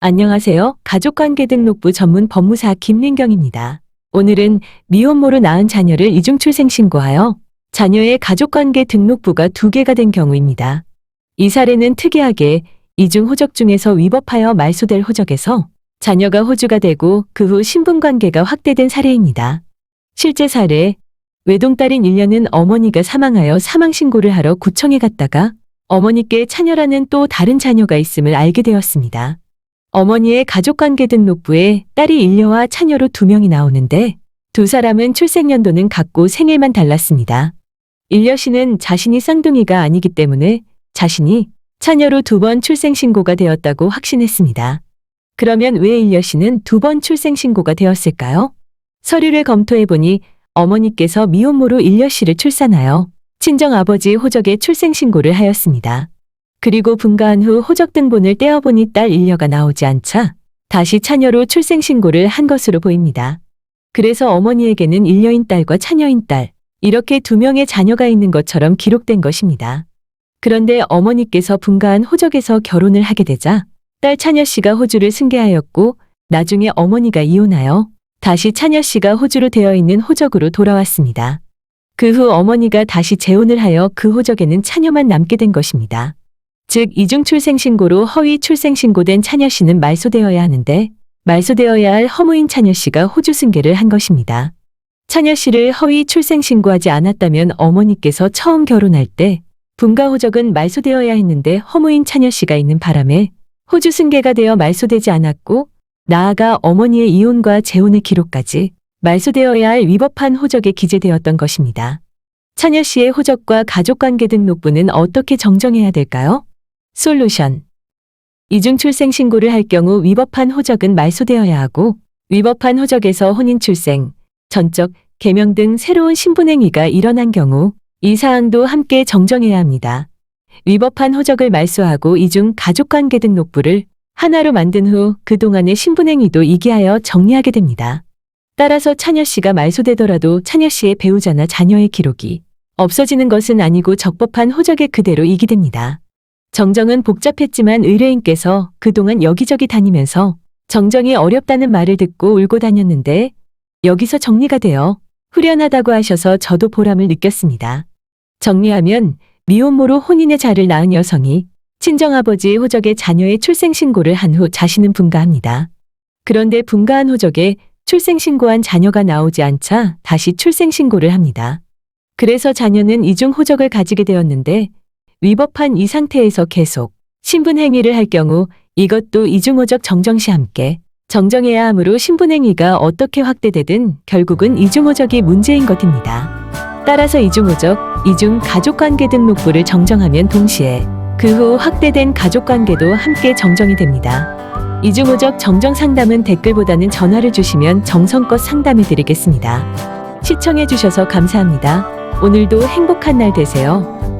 안녕하세요. 가족관계 등록부 전문 법무사 김민경입니다. 오늘은 미혼모로 낳은 자녀를 이중출생 신고하여 자녀의 가족관계 등록부가 두 개가 된 경우입니다. 이 사례는 특이하게 이중 호적 중에서 위법하여 말소될 호적에서 자녀가 호주가 되고 그 후 신분관계가 확대된 사례입니다. 실제 사례, 외동딸인 1년은 어머니가 사망하여 사망신고를 하러 구청에 갔다가 어머니께 차녀라는 또 다른 자녀가 있음을 알게 되었습니다. 어머니의 가족관계 등록부에 딸이 일녀와 차녀로 두 명이 나오는데 두 사람은 출생연도는 같고 생일만 달랐습니다. 일녀 씨는 자신이 쌍둥이가 아니기 때문에 자신이 차녀로 두 번 출생신고가 되었다고 확신했습니다. 그러면 왜 일녀 씨는 두 번 출생신고가 되었을까요? 서류를 검토해보니 어머니께서 미혼모로 일녀 씨를 출산하여 친정아버지 호적에 출생신고를 하였습니다. 그리고 분가한 후 호적 등본을 떼어보니 딸 일녀가 나오지 않자 다시 차녀로 출생신고를 한 것으로 보입니다. 그래서 어머니에게는 일녀인 딸과 차녀인 딸, 이렇게 두 명의 자녀가 있는 것처럼 기록된 것입니다. 그런데 어머니께서 분가한 호적에서 결혼을 하게 되자 딸 차녀 씨가 호주를 승계하였고 나중에 어머니가 이혼하여 다시 차녀 씨가 호주로 되어 있는 호적으로 돌아왔습니다. 그 후 어머니가 다시 재혼을 하여 그 호적에는 차녀만 남게 된 것입니다. 즉 이중 출생신고로 허위 출생신고된 차녀 씨는 말소되어야 하는데 말소되어야 할 허무인 차녀 씨가 호주 승계를 한 것입니다. 차녀 씨를 허위 출생신고하지 않았다면 어머니께서 처음 결혼할 때 분가 호적은 말소되어야 했는데 허무인 차녀 씨가 있는 바람에 호주 승계가 되어 말소되지 않았고 나아가 어머니의 이혼과 재혼의 기록까지 말소되어야 할 위법한 호적에 기재되었던 것입니다. 차녀 씨의 호적과 가족관계 등록부는 어떻게 정정해야 될까요? 솔루션. 이중 출생 신고를 할 경우 위법한 호적은 말소되어야 하고 위법한 호적에서 혼인 출생, 전적, 개명 등 새로운 신분행위가 일어난 경우 이 사항도 함께 정정해야 합니다. 위법한 호적을 말소하고 이중 가족관계 등록부를 하나로 만든 후 그동안의 신분행위도 이기하여 정리하게 됩니다. 따라서 차녀 씨가 말소되더라도 차녀 씨의 배우자나 자녀의 기록이 없어지는 것은 아니고 적법한 호적에 그대로 이기됩니다. 정정은 복잡했지만 의뢰인께서 그동안 여기저기 다니면서 정정이 어렵다는 말을 듣고 울고 다녔는데 여기서 정리가 되어 후련하다고 하셔서 저도 보람을 느꼈습니다. 정리하면 미혼모로 혼인의 자를 낳은 여성이 친정아버지 호적에 자녀의 출생신고를 한 후 자신은 분가합니다. 그런데 분가한 호적에 출생신고한 자녀가 나오지 않자 다시 출생신고를 합니다. 그래서 자녀는 이중 호적을 가지게 되었는데 위법한 이 상태에서 계속 신분행위를 할 경우 이것도 이중호적 정정 시 함께 정정해야 하므로 신분행위가 어떻게 확대되든 결국은 이중호적이 문제인 것입니다. 따라서 이중호적, 이중 가족관계 등록부를 정정하면 동시에 그 후 확대된 가족관계도 함께 정정이 됩니다. 이중호적 정정 상담은 댓글보다는 전화를 주시면 정성껏 상담해 드리겠습니다. 시청해 주셔서 감사합니다. 오늘도 행복한 날 되세요.